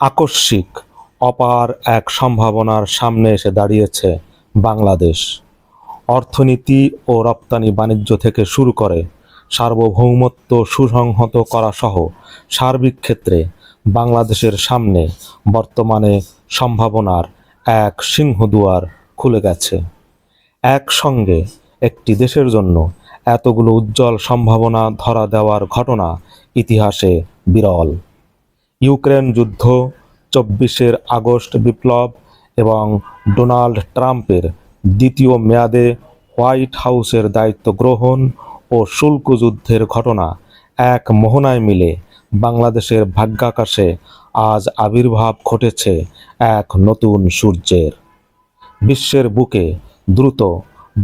আকস্মিক, অপার এক সম্ভাবনার সামনে এসে দাঁড়িয়েছে বাংলাদেশ। অর্থনীতি ও রপ্তানি বাণিজ্য থেকে শুরু করে সার্বভৌমত্ব সুসংহত করা সহ সার্বিক ক্ষেত্রে বাংলাদেশের সামনে বর্তমানে সম্ভাবনার এক সিংহদুয়ার খুলে গেছে। একসঙ্গে একটি দেশের জন্য এতগুলো উজ্জ্বল সম্ভাবনা ধরা দেওয়ার ঘটনা ইতিহাসে বিরল। ইউক্রেন যুদ্ধ, চব্বিশের আগস্ট বিপ্লব এবং ডোনাল্ড ট্রাম্পের দ্বিতীয় মেয়াদে হোয়াইট হাউসের দায়িত্ব গ্রহণ ও শুল্ক যুদ্ধের ঘটনা এক মোহনায় মিলে বাংলাদেশের ভাগ্যাকাশে আজ আবির্ভাব ঘটেছে এক নতুন সূর্যের। বিশ্বের বুকে দ্রুত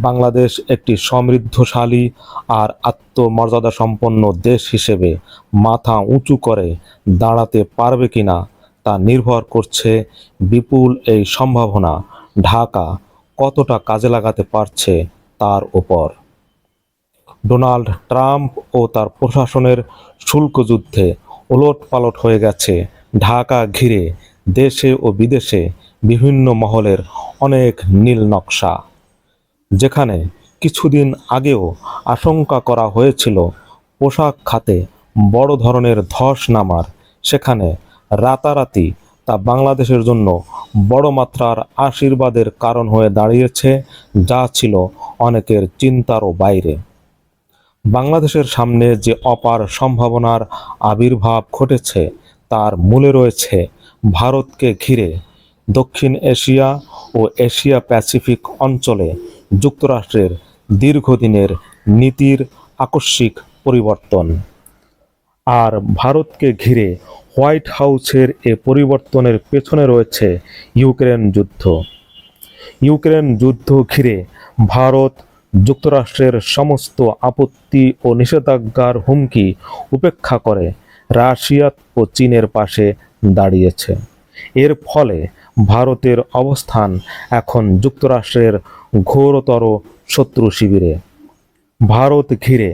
বাংলাদেশ একটি সমৃদ্ধশালী আর আত্মমর্যাদা সম্পন্ন দেশ হিসেবে মাথা উঁচু করে দাঁড়াতে পারবে কিনা তা নির্ভর করছে বিপুল এই সম্ভাবনা ঢাকা কতটা কাজে লাগাতে পারছে তার ওপর ডোনাল্ড ট্রাম্প ও তার প্রশাসনের শুল্ক যুদ্ধে ওলট পালট হয়ে গেছে ঢাকা ঘিরে দেশে ও বিদেশে বিভিন্ন মহলের অনেক নীল নকশা। যেখানে কিছুদিন আগেও আশঙ্কা করা হয়েছিল, পোশাক খাতে বড় ধরনের ধস নামার। সেখানে রাতারাতি তা বাংলাদেশের জন্য বড় মাত্রার আশীর্বাদের কারণ হয়ে দাঁড়িয়েছে, যা ছিল অনেকের চিন্তারও বাইরে। বাংলাদেশের সামনে যে অপার সম্ভাবনার আবির্ভাব ঘটেছে, তার মূলে রয়েছে ভারতকে ঘিরে। দক্ষিণ এশিয়া ও এশিয়া প্যাসিফিক অঞ্চলে যুক্তরাষ্ট্রের দীর্ঘদিনের নীতির আকস্মিক পরিবর্তন। আর ভারতকে ঘিরে হোয়াইট হাউসের এ পরিবর্তনের পেছনে রয়েছে ইউক্রেন যুদ্ধ। ইউক্রেন যুদ্ধ ঘিরে ভারত যুক্তরাষ্ট্রের সমস্ত আপত্তি ও নিষেধাজ্ঞার হুমকি উপেক্ষা করে রাশিয়া ও চীনের পাশে দাঁড়িয়েছে। এর ফলে ভারতের অবস্থান এখন যুক্তরাষ্ট্রের ঘোরতর শত্রু শিবিরে। ভারত ঘিরে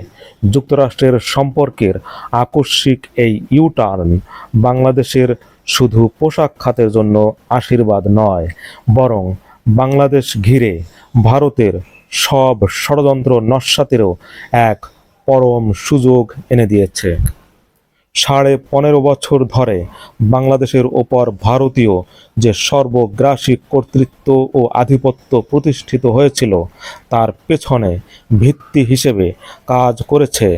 যুক্তরাষ্ট্রের সম্পর্কের আকস্মিক এই ইউটার্ন বাংলাদেশের শুধু পোশাক খাতের জন্য আশীর্বাদ নয়, বরং বাংলাদেশ ঘিরে ভারতের সব ষড়যন্ত্র নস্যাতেরও এক পরম সুযোগ এনে দিয়েছে। সাড়ে পনেরো বছর ধরে বাংলাদেশের ওপর ভারতীয় যে সর্বগ্রাসী কর্তৃত্ব ও আধিপত্য প্রতিষ্ঠিত হয়েছিল, তার পেছনে ভিত্তি হিসেবে কাজ করেছে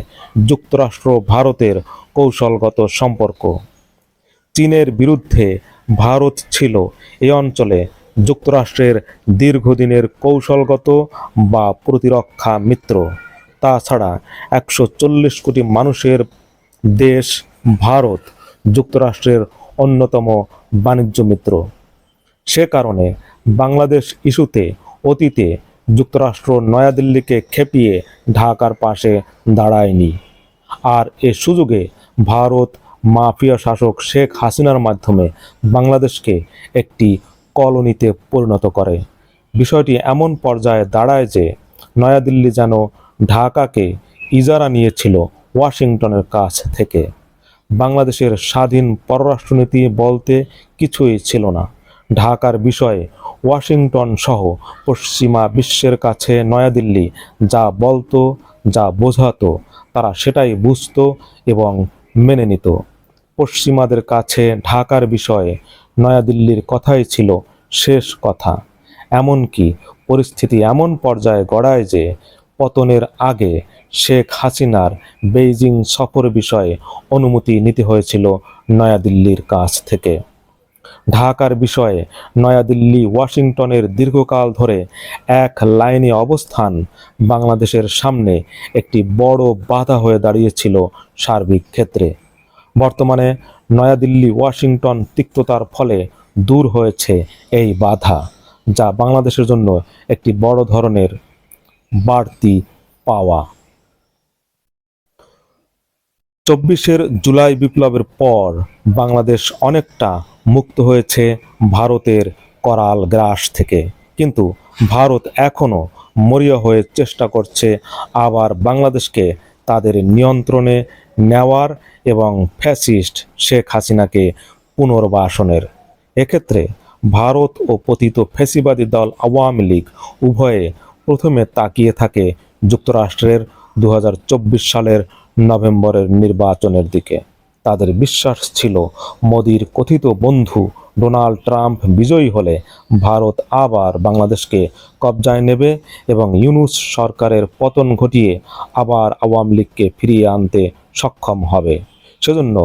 যুক্তরাষ্ট্র ভারতের কৌশলগত সম্পর্ক। চীনের বিরুদ্ধে ভারত ছিল এই অঞ্চলে যুক্তরাষ্ট্রের দীর্ঘদিনের কৌশলগত বা প্রতিরক্ষা মিত্র। তাছাড়া একশো চল্লিশ কোটি মানুষের দেশ, ভারত যুক্তরাষ্ট্রের অন্যতম বাণিজ্য মিত্র। সে কারণে বাংলাদেশ ইস্যুতে অতীতে যুক্তরাষ্ট্র নয়াদিল্লিকে খেপিয়ে ঢাকার পাশে দাঁড়ায়নি। আর এ সুযোগে ভারত মাফিয়া শাসক শেখ হাসিনার মাধ্যমে বাংলাদেশকে একটি কলোনিতে পরিণত করে। বিষয়টি এমন পর্যায়ে দাঁড়ায় যে নয়াদিল্লি যেন ঢাকাকে ইজারা নিয়েছিল। ওয়াশিংটনের কাছ থেকে। বাংলাদেশের স্বাধীন পররাষ্ট্রনীতি বলতে কিছুই ছিল না। ঢাকার বিষয়ে ওয়াশিংটন সহ পশ্চিমা বিশ্বের কাছে নয়াদিল্লি যা বলতো, যা বোঝাতো, তারা সেটাই বুঝতো এবং মেনে নিত। পশ্চিমাদের কাছে ঢাকার বিষয়ে নয়াদিল্লির কথাই ছিল শেষ কথা। এমনকি পরিস্থিতি এমন পর্যায়ে গড়ায় যে, পতনের আগে শেখ হাসিনার বেইজিং সফর বিষয়ে অনুমতি নিতে হয়েছিল নয়াদিল্লির কাছ থেকে। ঢাকার বিষয়ে নয়াদিল্লি, ওয়াশিংটনের দীর্ঘকাল ধরে এক লাইনে অবস্থান বাংলাদেশের সামনে একটি বড় বাধা হয়ে দাঁড়িয়েছিল সার্বিক ক্ষেত্রে। বর্তমানে নয়াদিল্লি, ওয়াশিংটন তিক্ততার ফলে দূর হয়েছে এই বাধা, যা বাংলাদেশের জন্য একটি বড় ধরনের বাড়তি পাওয়া। চব্বিশের জুলাই বিপ্লবের পর বাংলাদেশ অনেকটা মুক্ত হয়েছে ভারতের করাল গ্রাস থেকে। কিন্তু ভারত এখনও মরিয়া হয়ে চেষ্টা করছে আবার বাংলাদেশকে তাদের নিয়ন্ত্রণে নেওয়ার এবং ফ্যাসিস্ট শেখ হাসিনাকে পুনর্বাসনের। এক্ষেত্রে ভারত ও পতিত ফ্যাসিবাদী দল আওয়ামী লীগ উভয়ে প্রথমে তাকিয়ে থাকে যুক্তরাষ্ট্রের দু হাজার চব্বিশ সালের নভেম্বরের নির্বাচনের দিকে। তাদের বিশ্বাস ছিল মোদির কথিত বন্ধু ডোনাল্ড ট্রাম্প বিজয়ী হলে ভারত আবার বাংলাদেশকে কবজায় নেবে এবং ইউনুস সরকারের পতন ঘটিয়ে আবার আওয়ামী লীগকে ফিরিয়ে আনতে সক্ষম হবে। সেজন্য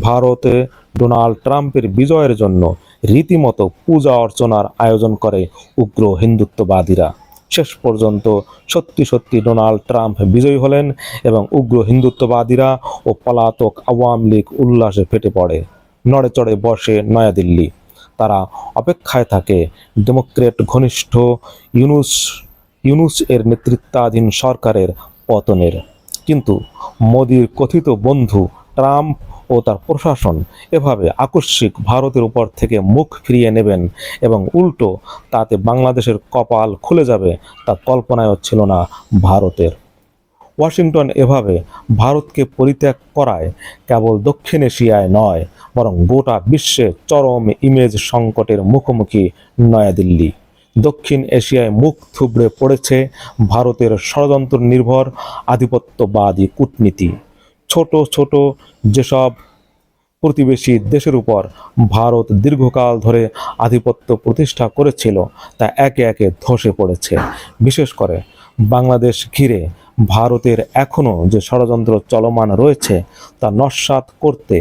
ভারতে ডোনাল্ড ট্রাম্পের বিজয়ের জন্য রীতিমতো পূজা অর্চনার আয়োজন করে উগ্র হিন্দুত্ববাদীরা। শেষ পর্যন্ত সত্যি সত্যি ডোনাল্ড ট্রাম্প বিজয়ী হলেন এবং উগ্র হিন্দুত্ববাদীরা ও পলাতক আওয়ামী লীগ উল্লাসে ফেটে পড়ে। নড়ে চড়ে বসে নয়াদিল্লি। তারা অপেক্ষায় থাকে ডেমোক্রেট ঘনিষ্ঠ ইউনুস ইউনুস এর নেতৃত্বাধীন সরকারের পতনের। কিন্তু মোদির কথিত বন্ধু ট্রাম্প ও তার প্রশাসন এভাবে আকস্মিক ভারতের উপর থেকে মুখ ফিরিয়ে নেবেন এবং উল্টো তাতে বাংলাদেশের কপাল খুলে যাবে তা কল্পনায়ও ছিল না ভারতের। ওয়াশিংটন এভাবে ভারতকে পরিত্যাগ করায় কেবল দক্ষিণ এশিয়ায় নয়, বরং গোটা বিশ্বে চরম ইমেজ সংকটের মুখোমুখি নয়াদিল্লি। দক্ষিণ এশিয়ায় মুখ থুবড়ে পড়েছে ভারতের ষড়যন্ত্র নির্ভর আধিপত্যবাদী কূটনীতি। ছোট ছোট যেসব প্রতিবেশী দেশের উপর ভারত দীর্ঘকাল ধরে আধিপত্য প্রতিষ্ঠা করেছিল, তা একে একে ধসে পড়েছে। বিশেষ করে বাংলাদেশ ঘিরে ভারতের এখনও যে ষড়যন্ত্র চলমান রয়েছে, তা নস্যাৎ করতে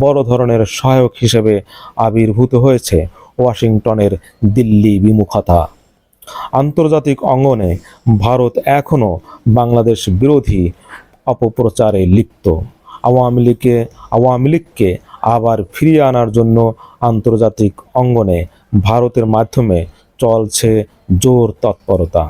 বড় ধরনের সহায়ক হিসেবে আবির্ভূত হয়েছে ওয়াশিংটনের দিল্লি বিমুখতা। আন্তর্জাতিক অঙ্গনে ভারত এখনও বাংলাদেশ বিরোধী অপপ্রচারে লিপ্ত। আওয়ামী লীগকে আওয়ামী লীগকে আবার ফিরিয়ে আনার জন্য আন্তর্জাতিক অঙ্গনে ভারতের মাধ্যমে চলছে জোর তৎপরতা।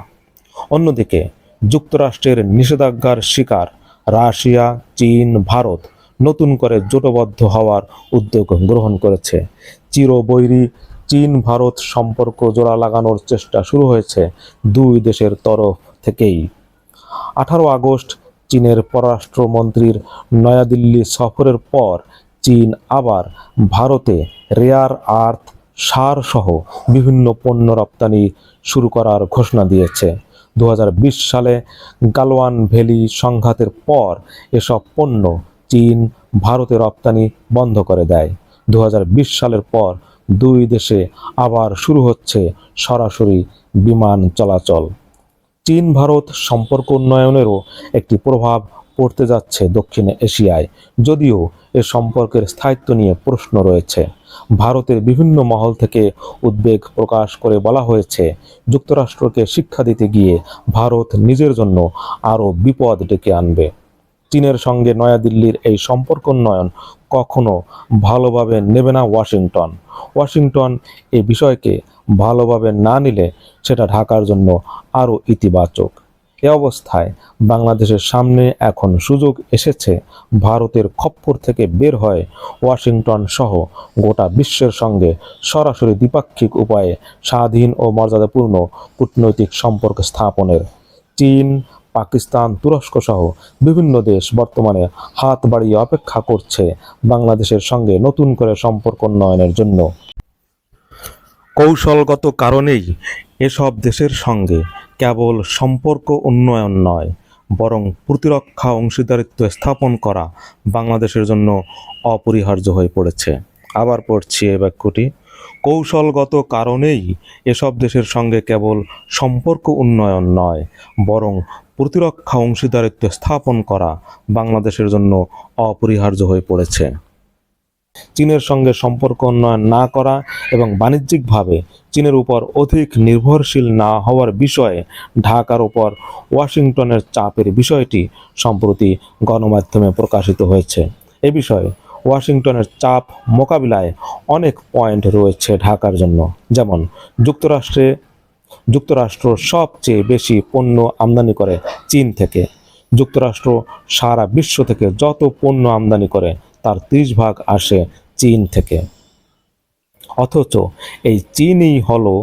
অন্যদিকে, যুক্তরাষ্ট্রের নিষেধাজ্ঞার শিকার রাশিয়া, চীন, ভারত নতুন করে জোটবদ্ধ হওয়ার উদ্যোগ গ্রহণ করেছে। চিরবৈরী চীন ভারত সম্পর্ক জোড়া লাগানোর চেষ্টা শুরু হয়েছে দুই দেশের তরফ থেকেই। আঠারো আগস্ট চীনের পররাষ্ট্রমন্ত্রীর নয়াদিল্লি সফরের পর চীন আবার ভারতে রেয়ার আর্থ সার সহ বিভিন্ন পণ্য রপ্তানি শুরু করার ঘোষণা দিয়েছে। দু হাজার বিশ সালে গালওয়ান ভ্যালি সংঘাতের পর এসব পণ্য চীন ভারতে রপ্তানি বন্ধ করে দেয়। দু হাজার বিশ সালের পর দুই দেশে আবার শুরু হচ্ছে সরাসরি বিমান চলাচল। চীন ভারত সম্পর্ক উন্নয়নেরও একটি প্রভাব পড়তে যাচ্ছে দক্ষিণ এশিয়ায়। যদিও এ সম্পর্কের স্থায়িত্ব নিয়ে প্রশ্ন রয়েছে। ভারতের বিভিন্ন মহল থেকে উদ্বেগ প্রকাশ করে বলা হয়েছে, যুক্তরাষ্ট্রকে শিক্ষা দিতে গিয়ে ভারত নিজের জন্য আরও বিপদ ডেকে আনবে। চীনের সঙ্গে নয়াদিল্লির এই সম্পর্ক উন্নয়ন কখনো ভালোভাবে নেবে না ওয়াশিংটন। ওয়াশিংটন এই বিষয়কে ভালোভাবে না নিলে সেটা ঢাকার জন্য আরও ইতিবাচক। এ অবস্থায় বাংলাদেশের সামনে এখন সুযোগ এসেছে ভারতের খপ্পর থেকে বের হয়ে ওয়াশিংটন সহ গোটা বিশ্বের সঙ্গে সরাসরি দ্বিপাক্ষিক উপায়ে স্বাধীন ও মর্যাদাপূর্ণ কূটনৈতিক সম্পর্ক স্থাপনের। চীন, পাকিস্তান, তুরস্ক সহ বিভিন্ন দেশ বর্তমানে হাত বাড়িয়ে অপেক্ষা করছে বাংলাদেশের সঙ্গে নতুন করে সম্পর্ক উন্নয়নের জন্য। কৌশলগত কারণেই এসব দেশের সঙ্গে কেবল সম্পর্ক উন্নয়ন নয়, বরং প্রতিরক্ষা অংশীদারিত্ব স্থাপন করা বাংলাদেশের জন্য অপরিহার্য হয়ে পড়েছে। আবার পড়ছি এ বাক্যটি, কৌশলগত কারণেই এসব দেশের সঙ্গে কেবল সম্পর্ক উন্নয়ন নয়, বরং প্রতিরক্ষা অংশীদারিত্ব স্থাপন করা বাংলাদেশের জন্য অপরিহার্য হয়ে পড়েছে। চীনের সঙ্গে সম্পর্ক উন্নয়ন না করা এবং বাণিজ্যিকভাবে চীনের উপর অধিক নির্ভরশীল না হওয়ার বিষয়ে ঢাকার উপর ওয়াশিংটনের চাপের বিষয়টি সম্প্রতি গণমাধ্যমে প্রকাশিত হয়েছে। এ বিষয়ে ওয়াশিংটনের চাপ মোকাবিলায় অনেক পয়েন্ট রয়েছে ঢাকার জন্য। যেমন, যুক্তরাষ্ট্রে, যুক্তরাষ্ট্র সবচেয়ে বেশি পণ্য আমদানি করে চীন থেকে। যুক্তরাষ্ট্র সারা বিশ্ব থেকে যত পণ্য আমদানি করে তার ত্রিশ ভাগ আসে চীন থেকে। অথচ এই চীনই হলো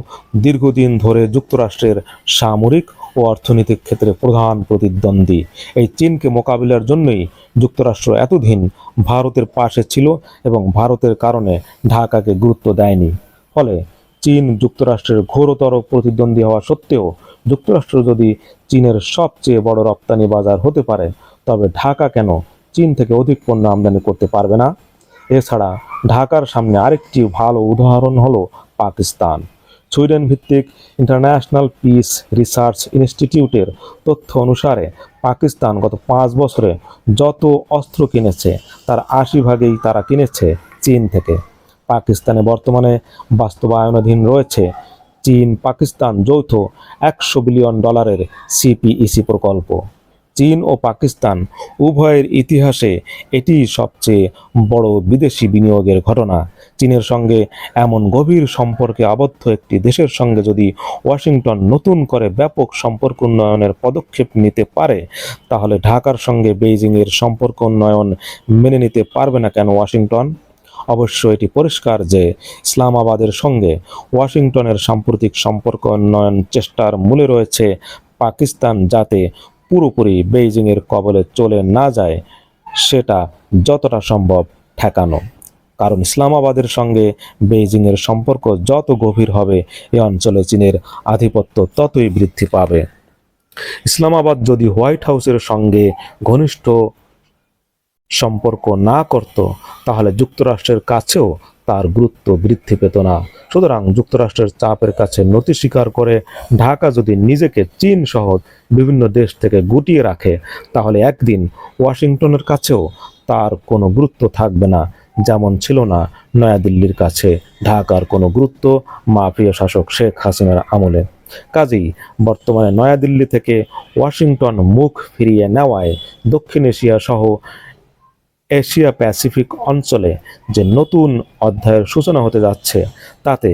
দীর্ঘদিন ধরে যুক্তরাষ্ট্রের সামরিক ও অর্থনৈতিক ক্ষেত্রে প্রধান প্রতিদ্বন্দ্বী। এই চীনকে মোকাবিলার জন্যই যুক্তরাষ্ট্র এতদিন ভারতের পাশে ছিল এবং ভারতের কারণে ঢাকাকে গুরুত্ব দেয়নি। ফলে চীন যুক্তরাষ্ট্রের ঘোরতর প্রতিদ্বন্দ্বী হওয়া সত্ত্বেও যুক্তরাষ্ট্র যদি চীনের সবচেয়ে বড় রপ্তানি বাজার হতে পারে, তবে ঢাকা কেন চীন থেকে অধিক পণ্য আমদানি করতে পারবে না। এছাড়া ঢাকার সামনে আরেকটি ভালো উদাহরণ হলো পাকিস্তান। সুইডেন ভিত্তিক ইন্টারন্যাশনাল পিস রিসার্চ ইনস্টিটিউটের তথ্য অনুসারে পাকিস্তান গত পাঁচ বছরে যত অস্ত্র কিনেছে, তার আশি ভাগেই তারা কিনেছে চীন থেকে। পাকিস্তানে বর্তমানে বাস্তবায়নাধীন রয়েছে চীন পাকিস্তান যৌথ একশো বিলিয়ন ডলারের সিপিইসি প্রকল্প। চীন ও পাকিস্তান উভয়ের ইতিহাসে এটি সবচেয়ে বড় বিদেশি বিনিয়োগের ঘটনা। চীনের সঙ্গে এমন গভীর সম্পর্কে আবদ্ধ একটি দেশের সঙ্গে যদি ওয়াশিংটন নতুন করে ব্যাপক সম্পর্ক উন্নয়নের পদক্ষেপ নিতে পারে, তাহলে ঢাকার সঙ্গে বেইজিংয়ের সম্পর্ক উন্নয়ন মেনে নিতে পারবে না কেন ওয়াশিংটন? অবশ্য এটি পরিষ্কার যে ইসলামাবাদের সঙ্গে ওয়াশিংটনের সাম্প্রতিক সম্পর্ক উন্নয়ন চেষ্টার মূলে রয়েছে পাকিস্তান যাতে পুরোপুরি বেইজিংয়ের কবলে চলে না যায়, সেটা যতটা সম্ভব ঠেকানো। কারণ ইসলামাবাদের সঙ্গে বেইজিংয়ের সম্পর্ক যত গভীর হবে, এ অঞ্চলে চীনের আধিপত্য ততই বৃদ্ধি পাবে। ইসলামাবাদ যদি হোয়াইট হাউসের সঙ্গে ঘনিষ্ঠ সম্পর্ক না করত, তাহলে যুক্তরাষ্ট্রের কাছেও তার গুরুত্ব বৃদ্ধি পেত না। সুতরাং যুক্তরাষ্ট্রের চাপের কাছে নতি স্বীকার করে ঢাকা যদি নিজেকে চীন সহ বিভিন্ন দেশ থেকে গুটিয়ে রাখে, তাহলে একদিন ওয়াশিংটনের কাছেও তার কোনো গুরুত্ব থাকবে না, যেমন ছিল না নয়াদিল্লির কাছে। ঢাকার কোনো গুরুত্ব মা প্রিয় শাসক শেখ হাসিনার আমলে। কাজেই বর্তমানে নয়াদিল্লি থেকে ওয়াশিংটন মুখ ফিরিয়ে নেওয়ায় দক্ষিণ এশিয়া সহ এশিয়া প্যাসিফিক অঞ্চলে যে নতুন অধ্যায়ের সূচনা হতে যাচ্ছে, তাতে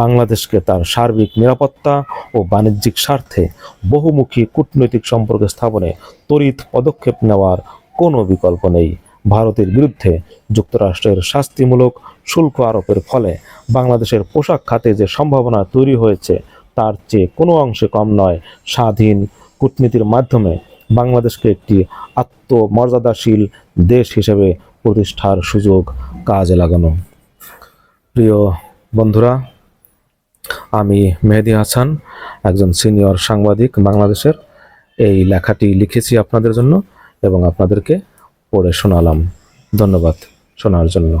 বাংলাদেশকে তার সার্বিক নিরাপত্তা ও বাণিজ্যিক স্বার্থে বহুমুখী কূটনৈতিক সম্পর্ক স্থাপনে তড়িৎ পদক্ষেপ নেওয়ার কোনো বিকল্প নেই। ভারতের বিরুদ্ধে যুক্তরাষ্ট্রের শাস্তিমূলক শুল্ক আরোপের ফলে বাংলাদেশের পোশাক খাতে যে সম্ভাবনা তৈরি হয়েছে, তার চেয়ে কোনো অংশে কম নয়। স্বাধীন কূটনীতির মাধ্যমে বাংলাদেশকে একটি আত্মমর্যাদাশীল দেশ হিসেবে প্রতিষ্ঠার সুযোগ কাজে লাগানো। প্রিয় বন্ধুরা, আমি মেহেদি হাসান, একজন সিনিয়র সাংবাদিক বাংলাদেশের। এই লেখাটি লিখেছি আপনাদের জন্য এবং আপনাদেরকে পড়ে শোনালাম। ধন্যবাদ শোনার জন্য।